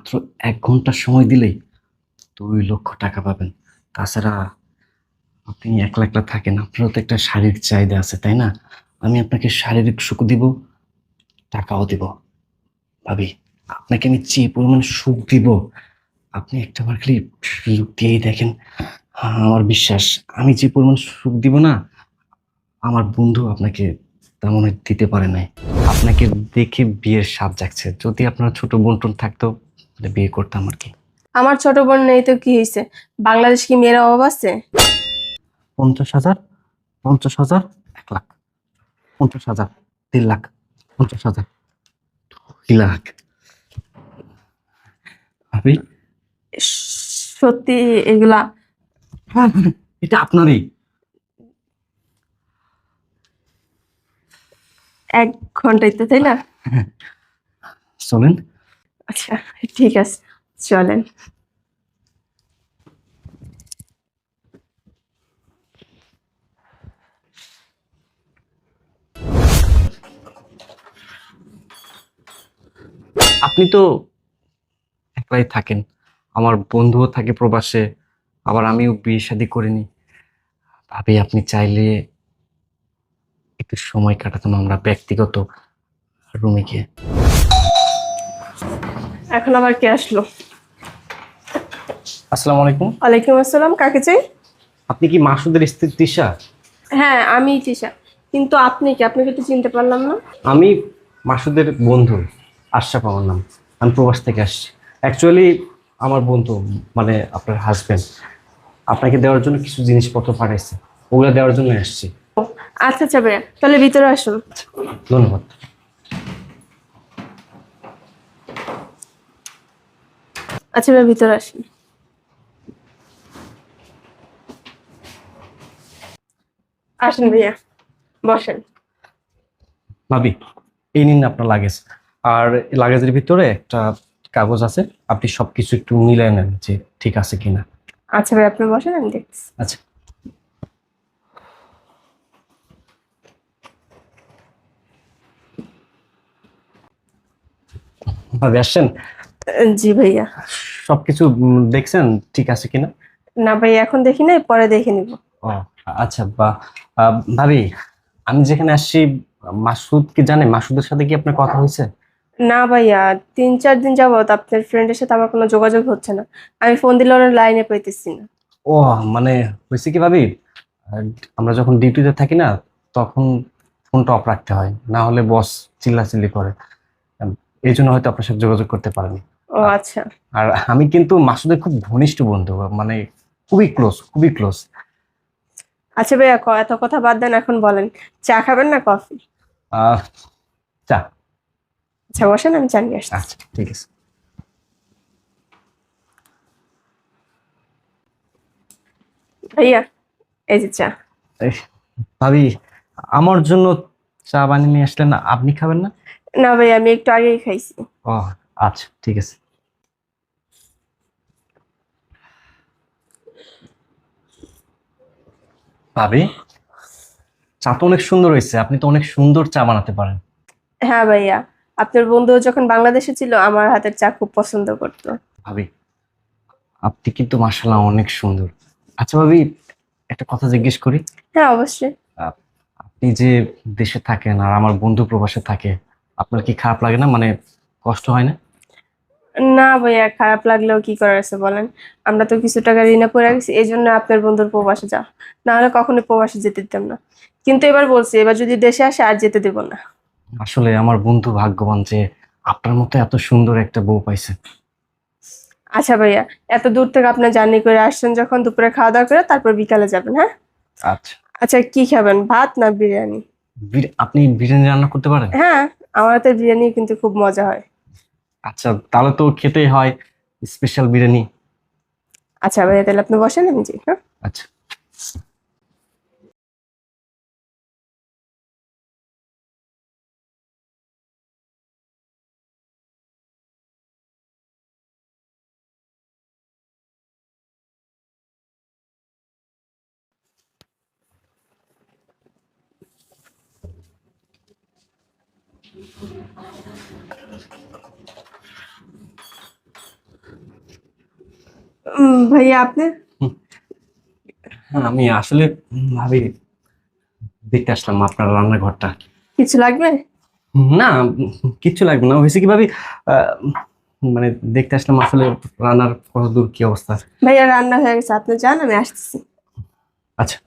মাত্র এক ঘণ্টা সময় দিলেই দুই লক্ষ টাকা পাবেন। তাছাড়া আপনি একলা একলা থাকেন আপনারও তো একটা শারীরিক চাহিদা আছে তাই না? আমি আপনাকে শারীরিক সুখ দিব টাকাও দিব। ভাবি আপনাকে আমি যে পরিমাণ সুখ দিব আপনি একটা বার খালি সুযোগ দিয়েই দেখেন। হ্যাঁ, আমার বিশ্বাস আমি যে পরিমাণ সুখ দিব না আমার বন্ধু আপনাকে তেমন দিতে পারে নাই। আপনাকে দেখে বিয়ের স্বাদ জাগছে। যদি আপনার ছোট বোন থাকতো বিয়ে করতাম আর কি। আমার ছোট বোন নেই তো কি হয়েছে বাংলাদেশ কি মেয়ের অভাব আছে? পঞ্চাশ হাজার পঞ্চাশ হাজার এক লাখ। পঞ্চাশ হাজার তিন লাখ পঞ্চাশ হাজার। দুই লাখ। ভাবি? সত্যি এগুলা হ্যাঁ, এটা আপনারই। এক ঘন্টায় তো তাই না? চলেন আচ্ছা ঠিক আছে, চলেন। আপনি তো একলাই থাকেন, আমার বন্ধুও থাকে প্রবাসে, আবার আমিও বিয়ে শাদি করিনি। ভাবি, আপনি চাইলে একটু সময় কাটাতাম আমরা ব্যক্তিগত রুমে গিয়ে। এখন আবার কে আসলো? আসসালামু আলাইকুম। ওয়ালাইকুম আসসালাম কাকে চাই? আপনি কি মাসুদের স্ত্রী তৃষা হ্যাঁ আমি তিশা। কিন্তু আপনি কি? আপনাকে তো চিনতে পারলাম না। আমি মাসুদের বন্ধু আশরাফ আমার নাম। আমি প্রবাস থেকে আসছি। অ্যাকচুয়ালি আমার বন্ধু মানে আপনার হাজবেন্ড আপনাকে দেওয়ার জন্য কিছু জিনিসপত্র পাঠাইছে। ওগুলো দেওয়ার জন্য আসছি। আচ্ছা আচ্ছা ভাইয়া। তাহলে ভিতরে আসুন। ধন্যবাদ। আচ্ছা ভাইয়া ভিতরে আসুন আসুন ভাইয়া বসেন। ভাবি এই নিন আপনার লাগেজ। আর লাগেজের ভিতরে একটা কাগজ আছে আপনি সবকিছু একটু মিলাই নেন যে ঠিক আছে কিনা। আচ্ছা ভাই আপনি বসেন আমি দেখছি আচ্ছা। ভাবি আসছেন? জি ভাইয়া। সবকিছু দেখছেন? ঠিক আছে কিনা? না ভাই এখন দেখি নাই পরে দেখে নিব। ও আচ্ছা বা ভাবি আমি যেখানে আসছি মাসুদ কি জানে? মাসুদের সাথে কি আপনার কথা হয়েছে? না ভাইয়া তিন চার দিন যাবত আপনার ফ্রেন্ডের সাথে আমার কোনো যোগাযোগ হচ্ছে না। আমি ফোন দিলে ওরা লাইনে পাইতেছি না। ও মানে হয়েছে কি ভাবি? আমরা যখন ডিউটিতে থাকি না তখন ফোনটা অফ রাখতে হয়। না হলে বস চিল্লাচিল্লি করে। এই জন্য হয়তো আপনার সাথে যোগাযোগ করতে পারেনি। ও আচ্ছা। আর আমি কিন্তু মাসুদের খুব ঘনিষ্ঠ বন্ধু মানে খুবই ক্লোজ খুবই ক্লোজ আচ্ছা ভাইয়া এত কথা বাদ দেন এখন বলেন। চা খাবেন না কফি? চা। আচ্ছা বসেন আমি চা নিয়ে আসছি। আচ্ছা ঠিক আছে। ভাইয়া এই যে চা। ভাবি আমার জন্য চা বানিয়ে নিয়ে আসলেন না আপনি খাবেন না? না ভাইয়া আমি একটু আগেই খাইছি। ও আচ্ছা ঠিক আছে। ভাবি চা তো অনেক সুন্দর হয়েছে আপনি তো অনেক সুন্দর চা বানাতে পারেন। হ্যাঁ ভাইয়া আপনার বন্ধু যখন বাংলাদেশে ছিল আমার হাতের চা খুব পছন্দ করতো। ভাবি আপনি কিন্তু মাসাল্লাহ অনেক সুন্দর। আচ্ছা ভাবি একটা কথা জিজ্ঞেস করি। হ্যাঁ অবশ্যই। আপনি যে দেশে থাকেন আর আমার বন্ধু প্রবাসে থাকে আপনার কি খারাপ লাগে না? মানে কষ্ট হয় না? না ভাইয়া খারাপ লাগলেও কি করার আছে বলেন? আমরা তো কিছু টাকা ঋণে পড়ে গেছি এই জন্য আপনার বন্ধুর প্রবাসে যাও। না হলে কখনোই প্রবাসে যেতে দিতাম না। কিন্তু এবার বলছি এবার যদি দেশে আসে আর যেতে দেবো না। আসলে আমার বন্ধু ভাগ্যবান যে আপনার মতো এত সুন্দর একটা বউ পাইছে। আচ্ছা ভাইয়া এত দূর থেকে আপনার জার্নি করে আসছেন যখন দুপুরে খাওয়া দাওয়া করে তারপর বিকালে যাবেন হ্যাঁ? আচ্ছা। আচ্ছা কি খাবেন ভাত না বিরিয়ানি? বির- আপনি বিরিয়ানি রান্না করতে পারেন? হ্যাঁ আমার হাতের বিরিয়ানি কিন্তু খুব মজা হয়। আচ্ছা তাহলে তো খেতেই হয় স্পেশাল বিরিয়ানি। আচ্ছা ভাইয়া তাহলে আপনি বসেন আমি জি হ্যাঁ? আচ্ছা। ভাইয়া আপনি? হ্যাঁ, আমি আসলে ভাবি দেখতে আসলাম আপনার রান্নাঘরটা। কিছু লাগবে? না কিছু লাগবে না। হয়েছে কি ভাবি মানে দেখতে আসলাম আসলে রান্নার কত দূর কি অবস্থা। ভাইয়া রান্না হয়ে গেছে। আপনি যান আমি আসতেছি। আচ্ছা।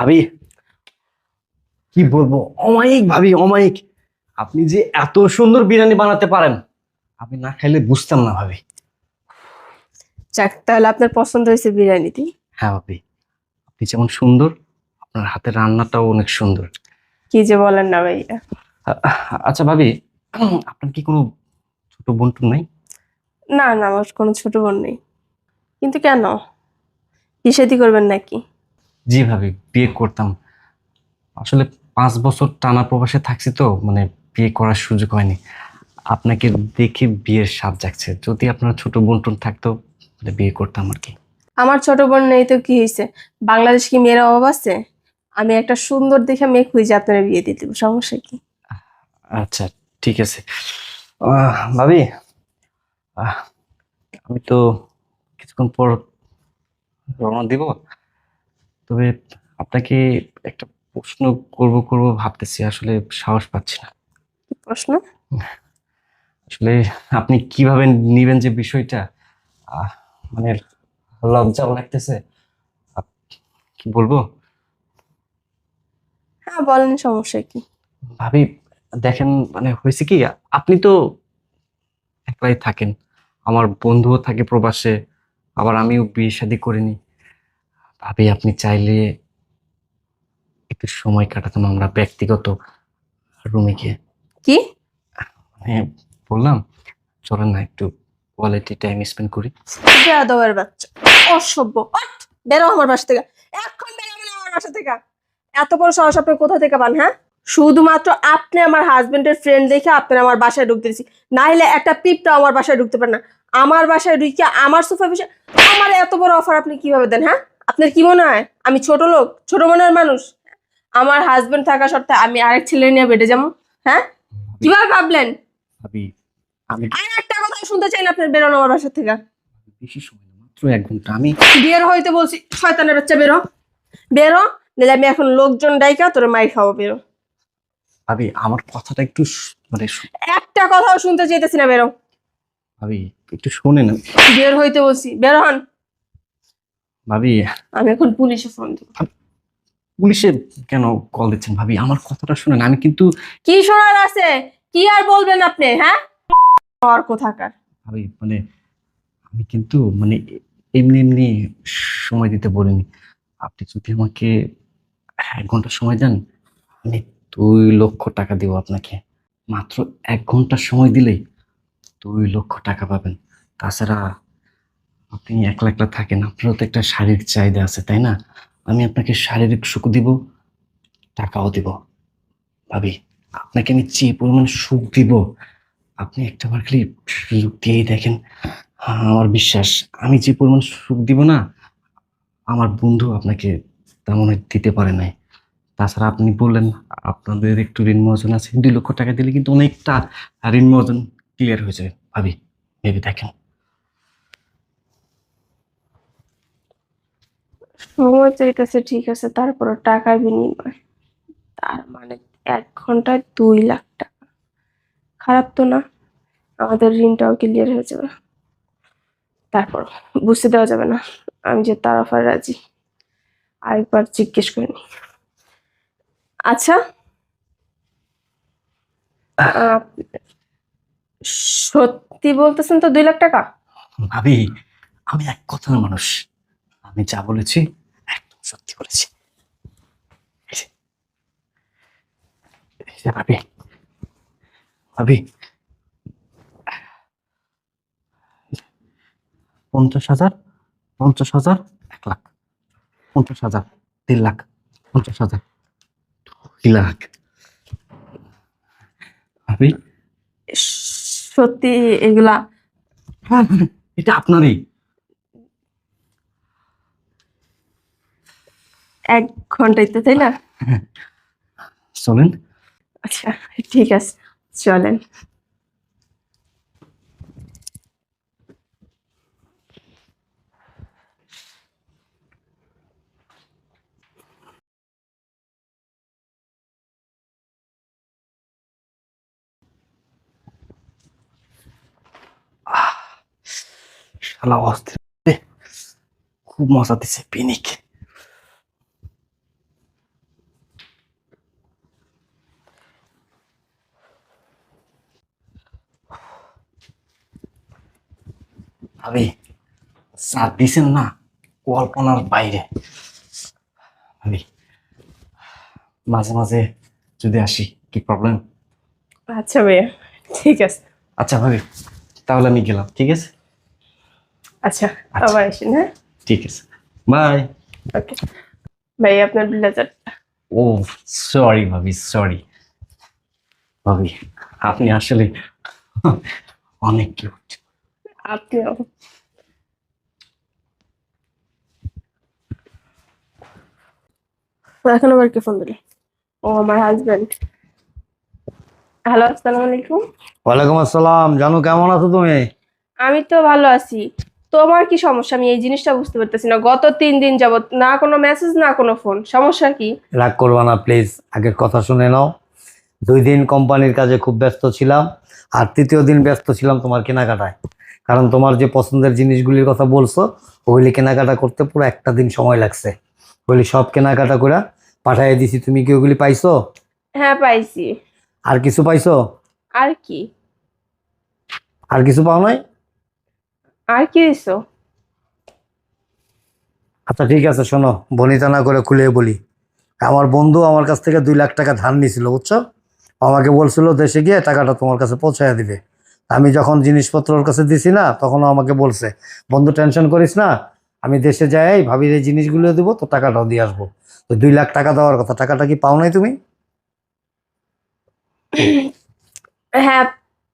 ভাবি কি বলব? অমায়িক ভাবি অমায়িক। আপনি যে এত সুন্দর বিরিয়ানি বানাতে পারেন আমি না খাইলে বুঝতাম না ভাবি। যাক তাহলে আপনার পছন্দ হয়েছে বিরিয়ানিটি। হ্যাঁ ভাবি আপনি যেমন সুন্দর আপনার হাতের রান্নাটাও অনেক সুন্দর। কি যে বলেন না ভাইয়া আচ্ছা ভাবি আপনার কি কোনো ছোট বোন টোন নাই? না না আমার কোনো ছোট বোন নেই। কিন্তু কেন? বিষাদি করবেন নাকি? জি ভাবি বিয়ে করতাম আসলে পাঁচ বছর টানা প্রবাসে থাকছি তো মানে বিয়ে করার সুযোগ হয়নি। আপনাকে দেখে বিয়ের স্বাদ জাগছে। যদি আপনার ছোট বোন টোন থাকতো তাহলে বিয়ে করতাম আর কি। আমার ছোট বোন নেই তো কি হয়েছে? বাংলাদেশ কি মেয়ের অভাব আছে? আমি একটা সুন্দর দেখে মেয়ে খুঁজে আপনারা বিয়ে দিয়ে দেবো সমস্যা কি? আচ্ছা ঠিক আছে। আহ, ভাবি আহ, আমি তো কিছুক্ষণ পর রওনা দিব। তবে আপনাকে একটা প্রশ্ন করব করব ভাবতেছি। আসলে সাহস পাচ্ছি না। প্রশ্ন? আসলে আপনি কীভাবে নিবেন যে বিষয়টা? আহ, মানে লজ্জাও লাগতেছে। আপ- কি বলব? হ্যাঁ বলেন সমস্যা কি? ভাবি দেখেন মানে হয়েছে কি আপনি তো একলাই থাকেন। আমার বন্ধুও থাকে প্রবাসে আবার আমিও বিয়ে শাদি করিনি। ভাবি আপনি চাইলে একটু সময় কাটাতাম আমরা ব্যক্তিগত রুমে গিয়ে। কি? মানে বললাম চলেন না একটু কোয়ালিটি টাইম স্পেন্ড করি। বেয়াদবের বাচ্চা অসভ্য। বেরো আমার বাসা থেকে। এখন বেরোবেন আমার বাসা থেকে। এত বড় সাহস আপনি কোথা থেকে পান হ্যাঁ? শুধুমাত্র আপনি আমার হাজবেন্ডের ফ্রেন্ড দেখে আপনি আমার বাসায় ঢুকতে দিছি। না হলে একটা পিপটা আমার বাসায় ঢুকতে পারে না। আমার বাসায় ঢুকে আমার সোফা বসে আমার এত বড় অফার আপনি কীভাবে দেন হ্যাঁ? আপনার কি মনে হয়? আমি ছোট লোক ছোট মনের মানুষ। আমার হাজবেন্ড থাকা সত্ত্বে আমি আরেক ছেলে নিয়ে বেটে যাব। হ্যাঁ? কীভাবে ভাবলেন? ভাবি আমি আর একটা কথা শুনতে চাই না আপনার বেরোনো আমার বাসা থেকে। বেশি সময় না মাত্র এক ঘণ্টা। আমি বের হইতে বলছি শয়তানের বাচ্চা বেরো। বেরো নাহলে আমি এখন লোকজন ডাইকা তোর বেরো। ভাবি আমার কথাটা একটু শ- মানে শ- একটা কথাও শুনতে চাইতেছি না বেরো। ভাবি একটু শোনেন। বের হইতে বলছি বের হন ভাবি আমি এখন পুলিশে ফোন দিব। পুলিশে কেন কল দিচ্ছেন ভাবি? আমার কথাটা শুনেন আমি কিন্তু কি শোনার আছে? কি আর বলবেন আপনি হ্যাঁ? আর কোথাকার? ভাবি মানে আমি কিন্তু মানে এমনি এমনি সময় দিতে বলিনি। আপনি যদি আমাকে এক ঘণ্টা সময় দেন আমি দুই লক্ষ টাকা দেবো আপনাকে। মাত্র এক ঘণ্টা সময় দিলেই দুই লক্ষ টাকা পাবেন। তাছাড়া আপনি একলা একলা থাকেন আপনারও তো একটা শারীরিক চাহিদা আছে তাই না? আমি আপনাকে শারীরিক সুখ দিব টাকাও দিব। ভাবি আপনাকে আমি যে পরিমাণ সুখ দিব আপনি একটা বার খালি লুক দিয়েই দেখেন। হ্যাঁ, আমার বিশ্বাস আমি যে পরিমাণ সুখ দিব না আমার বন্ধু আপনাকে তেমন দিতে পারে নাই। তাছাড়া আপনি বললেন আপনাদের একটু ঋণ মহাজন আছে দুই লক্ষ টাকা দিলে কিন্তু অনেকটা ঋণ মহাজন ক্লিয়ার হয়ে যাবে ভাবি ভেবে দেখেন। সময় চাইতেছে, ঠিক আছে, তারপরে টাকার বিনিময়। তার মানে এক ঘন্টায় দুই লাখ টাকা। খারাপ তো না, আমাদের ঋণটাও ক্লিয়ার হয়ে যাবে। তারপর বুঝতে দেওয়া যাবে না, আমি যে তার অফার রাজি। আরেকবার জিজ্ঞেস করে নি আচ্ছা সত্যি বলতেছেন তো দুই লাখ টাকা? ভাবি, আমি এক কথার মানুষ। আমি যা বলেছি একদম সত্যি বলেছি। ভাবি ভাবি পঞ্চাশ হাজার পঞ্চাশ হাজার এক লাখ পঞ্চাশ হাজার তিন লাখ পঞ্চাশ হাজার দুই লাখ। ভাবি সত্যি এগুলা হ্যাঁ, এটা আপনারই। এক ঘন্টাইতে তাই না? চলেন আচ্ছা ঠিক আছে চলেন। শালা অস্থির। রে। খুব মজা দিছে পিনিক। ভাবি চা দিছেন না কল্পনার বাইরে। ভাবি মাঝে মাঝে যদি আসি কি প্রবলেম আচ্ছা ভাইয়া ঠিক আছে। আচ্ছা ভাবি তাহলে আমি গেলাম ঠিক আছে? আচ্ছা আচ্ছা। আবার আসেন হ্যাঁ? ঠিক আছে। বাই ওকে ভাই আপনার ব্লেজারটা ও সরি ভাবি সরি ভাবি আপনি আসলে অনেক কিউট আপনিও। এখন আবার কে ফোন দিলে? ও আমার হাজবেন্ড হ্যালো আসসালামু আলাইকুম। ওয়ালাইকুম আসসালাম। জানু কেমন আছো তুমি? আমি তো ভালো আছি। তোমার কি সমস্যা? আমি এই জিনিসটা বুঝতে পারতেছি না। গত তিন দিন যাবত না কোনো মেসেজ না কোনো ফোন সমস্যা কি? রাগ করবা না প্লিজ আগের কথা শুনে নাও। দুই দিন কোম্পানির কাজে খুব ব্যস্ত ছিলাম। আর তৃতীয় দিন ব্যস্ত ছিলাম তোমার কেনাকাটায়। কারণ তোমার যে পছন্দের জিনিসগুলির কথা বলছো ওগুলি কেনাকাটা করতে পুরো একটা দিন সময় লাগছে। ওগুলি সব কেনাকাটা করে পাঠিয়ে দিছি। তুমি কি ওগুলি পাইছো? হ্যাঁ পাইছি। আর কিছু পাইছো? আর কি? আর কিছু পাও নাই? আর কি দিছো? আচ্ছা ঠিক আছে শোনো বনিতা না করে খুলে বলি। আমার বন্ধু আমার কাছ থেকে দুই লাখ টাকা ধার নিয়েছিল বুঝছ? আমাকে বলছিল দেশে গিয়ে টাকাটা তোমার কাছে পৌঁছায় দিবে। আমি যখন জিনিসপত্র ওর কাছে দিছি না তখন আমাকে বলছে বন্ধু টেনশন করিস না আমি দেশে যাই ভাবির এই জিনিসগুলো দেবো তো টাকাটাও দিয়ে আসব। তো দুই লাখ টাকা দেওয়ার কথা টাকাটা কি পাও নাই তুমি? হ্যাঁ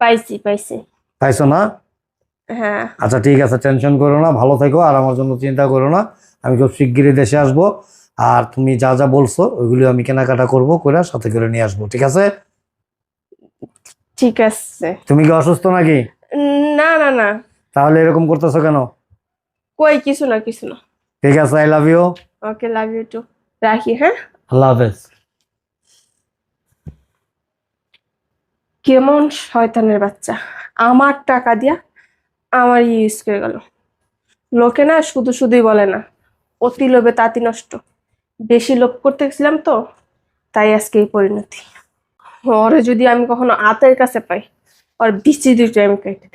পাইছি পাইছি। পাইছো না? হ্যাঁ। আচ্ছা ঠিক আছে টেনশন করো না ভালো থেকো আর আমার জন্য চিন্তা করো না আমি খুব শিগগিরই দেশে আসব আর তুমি যা যা বলছো ওইগুলো আমি কেনাকাটা করব করে সাথে করে নিয়ে আসব ঠিক আছে? ঠিক আছে। তুমি কি অসুস্থ নাকি? না না না। তাহলে এরকম করতেছো কেন? কই কিছু না কিছু না। ঠিক আছে I love you okay love you too রাখি হ্যাঁ? আল্লাহ হাফেজ। কেমন শয়তানের বাচ্চা। আমার টাকা দিয়া আমার ইউজ করে গেল। লোকে না শুধু শুধুই বলে না অতি লোভে তাঁতি নষ্ট। বেশি লোভ করতে গেছিলাম তো তাই আজকে এই পরিণতি। ওরে যদি আমি কখনো আতের কাছে পাই আর বিচি দুইটা আমি কেটে।